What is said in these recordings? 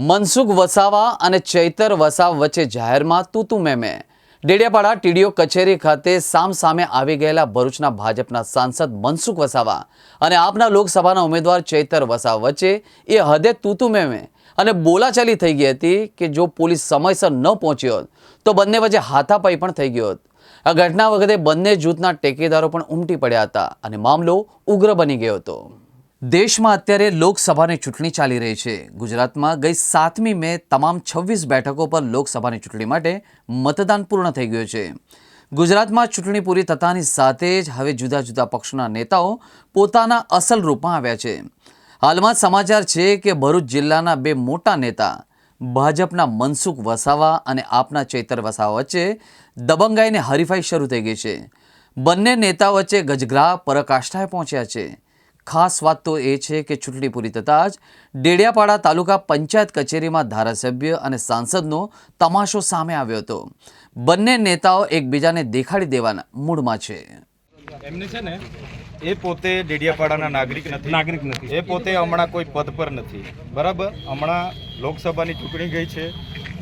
મનસુખ વસાવા અને ચૈતર વસાવ વચ્ચે જાહેરમાં તૂતુ મેમે. ડેડિયાપાડા ટીડીઓ કચેરી ખાતે સામ સામે આવી ગયેલા ભરૂચના ભાજપના સાંસદ મનસુખ વસાવા અને આપના લોકસભાના ઉમેદવાર ચૈતર વસાવ વચ્ચે એ હદે તૂતુ મેમે અને બોલાચાલી થઈ ગઈ હતી કે જો પોલીસ સમયસર ન પહોંચ્યો હોત, તો બંને વચ્ચે હાથાપાઈ પણ થઈ ગયો હોત. આ ઘટના વખતે બંને જૂથના ટેકેદારો પણ ઉમટી પડ્યા હતા અને મામલો ઉગ્ર બની ગયો હતો. દેશમાં અત્યારે લોકસભાની ચૂંટણી ચાલી રહી છે. ગુજરાતમાં ગઈ સાતમી મે તમામ છવ્વીસ બેઠકો પર લોકસભાની ચૂંટણી માટે મતદાન પૂર્ણ થઈ ગયું છે. ગુજરાતમાં ચૂંટણી પૂરી થતાની સાથે જ હવે જુદા જુદા પક્ષના નેતાઓ પોતાના અસલ રૂપમાં આવ્યા છે. હાલમાં સમાચાર છે કે ભરૂચ જિલ્લાના બે મોટા નેતા, ભાજપના મનસુખ વસાવા અને આપના ચૈતર વસાવા વચ્ચે દબંગાઈને હરીફાઈ શરૂ થઈ ગઈ છે. બંને નેતા વચ્ચે ગજગ્રાહ પરાકાષ્ઠાએ પહોંચ્યા છે. ખાસ વાત તો એ છે કે ચૂંટણી પૂરી થતાં જ ડેડિયાપાડા તાલુકા પંચાયત કચેરીમાં ધારાસભ્ય અને સાંસદનો તમાશો સામે આવ્યો હતો. બંને નેતાઓ એકબીજાને દેખાડી દેવાના મૂડમાં છે. એમને છે ને એ પોતે ડેડિયાપાડાના નાગરિક નથી. નાગરિક નથી. એ પોતે હમણાં કોઈ પદ પર નથી. બરાબર? હમણાં લોકસભાની ચૂંટણી ગઈ છે.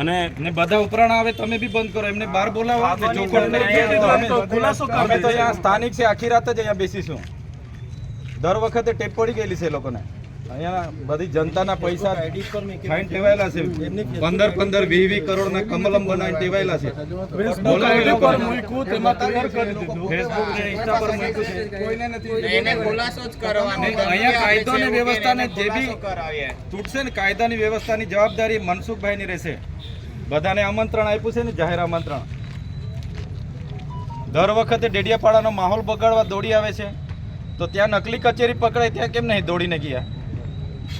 અને ને બધા ઉપરાણ આવે તમે બી બંધ કરો એમને બહાર બોલાવો. અમે અમે તો અહીંયા સ્થાનિક છે આખી રાત જ અહીંયા બેસીશું. દર વખતે ટેપ પડી ગયેલી છે એ લોકોને. અહીંયા બધી જનતાના પૈસા ખાઈને ટેવાયેલા છે. પંદર પંદર વીસ વીસ કરોડના કમલમ બનાવીને ટેવાયેલા છે. બોલાવો એ લોકોને. ફેસબુક ને ઇન્સ્ટા પર મૂક્યું છે. કોઈને નથી ને અહીંયા કાયદો ને વ્યવસ્થાને જે બી તૂટશે ને કાયદાની વ્યવસ્થાની જવાબદારી મનસુખભાઈ ની રહેશે. બધાને આમંત્રણ આપ્યું છે ને જાહેર આમંત્રણ. દર વખતે ડેડિયાપાડાનો માહોલ બગાડવા દોડી આવે છે. તો ત્યાં નકલી કચેરી પકડાય ત્યાં કેમ નહીં દોડીને ગયા?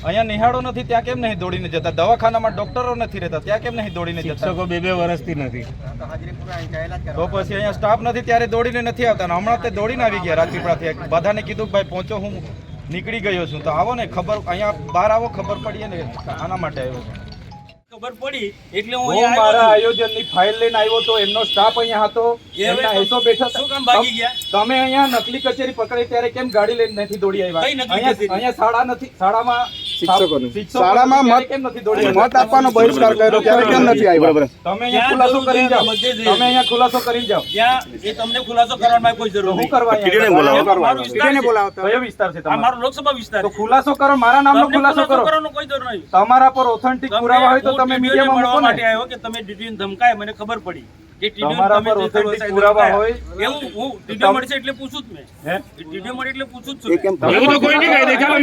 અહીંયા નિહાળો નથી ત્યાં કેમ નહીં દોડીને જતા? દવાખાનામાં ડોક્ટરો નથી રહેતા ત્યાં કેમ નહીં દોડીને જતા? શિક્ષકો બે બે વર્ષથી નથી. તો પછી અહીંયા સ્ટાફ નથી ત્યારે દોડીને નથી આવતા. અને હમણાં તે દોડીને આવી ગયા રાજપીપળાથી બધાને કીધું કે ભાઈ પહોંચો હું નીકળી ગયો છું. તો આવો ને ખબર અહીંયા બહાર આવો ખબર પડીએ ને. આના માટે આવ્યો છું. ખબર પડી એટલે હું અહીંયા મારા આયોજનની ફાઇલ લઈને આવ્યો તો એમનો સ્ટાફ અહીંયા હતો. એમના એસો બેઠા શું કામ ભાગી ગયા? તમે અહીંયા નકલી કચેરી પકડી ત્યારે કેમ ગાડી લઈને નથી દોડી આવ્યા? અહીંયા શાળા નથી શાળામાં શિક્ષકોની. શાળામાં મત- કેમ નથી દોડી આવ્યા? મત આપવાનો બહિષ્કાર કર્યો. ત્યારે કેમ નથી આવ્યા? તમે અહીંયા ખુલાસો કરી? જાઓ. તમે અહીંયા ખુલાસો કરી જાઓ. એ તમને ખુલાસો કરવાની કોઈ જરૂર કરવા બોલાવો. મારો વિસ્તાર છે. કયો વિસ્તાર છે તમારો? મારો લોકસભા વિસ્તાર તો ખુલાસો કરો મારા નામનો ખુલાસો કરો. કરવાનો કોઈ તમારા પર ઓથેન્ટિક પુરાવા હોય તો તમે મીડિયામાં મળવા મૂકો માટે આવ્યો કે તમે ટીડીઓને ધમકાય મને ખબર પડી. કે તમારા તમે પર જે પુરાવા હોય. એવું હું ટીડીઓ મળશે એટલે પૂછું જ મેં. હે? ટીડીઓ મળે એટલે પૂછું જ છું. એવું તો કોઈ નહીં કહી દે ચાલો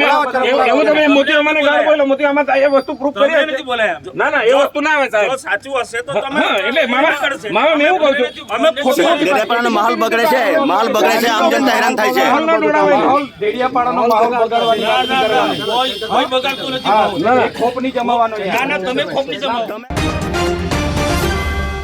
એવું તમે મોતી અમાને ગાળ બોલો. મોતી આમાં એ વસ્તુ પ્રૂફ કરી નથી બોલાયા. ના ના એ વસ્તુ ના આવે સાહેબ. સાચું હશે તો તમે એટલે મામા- કરશે. મામા મેં એવું કહું છું. અમે ખોટું ડેડિયાપાડાનો માહોલ બગડે છે. માહોલ બગડે છે આમ જનતા હેરાન થાય છે. માહોલ ડેડિયાપાડાનો માહોલ બગાડવાની વાત ના, ના, કરવાની. કોઈ કોઈ બગાડતું નથી ખોપની જમાવાનો ના ના તમે ખોપની જમાવો. તમે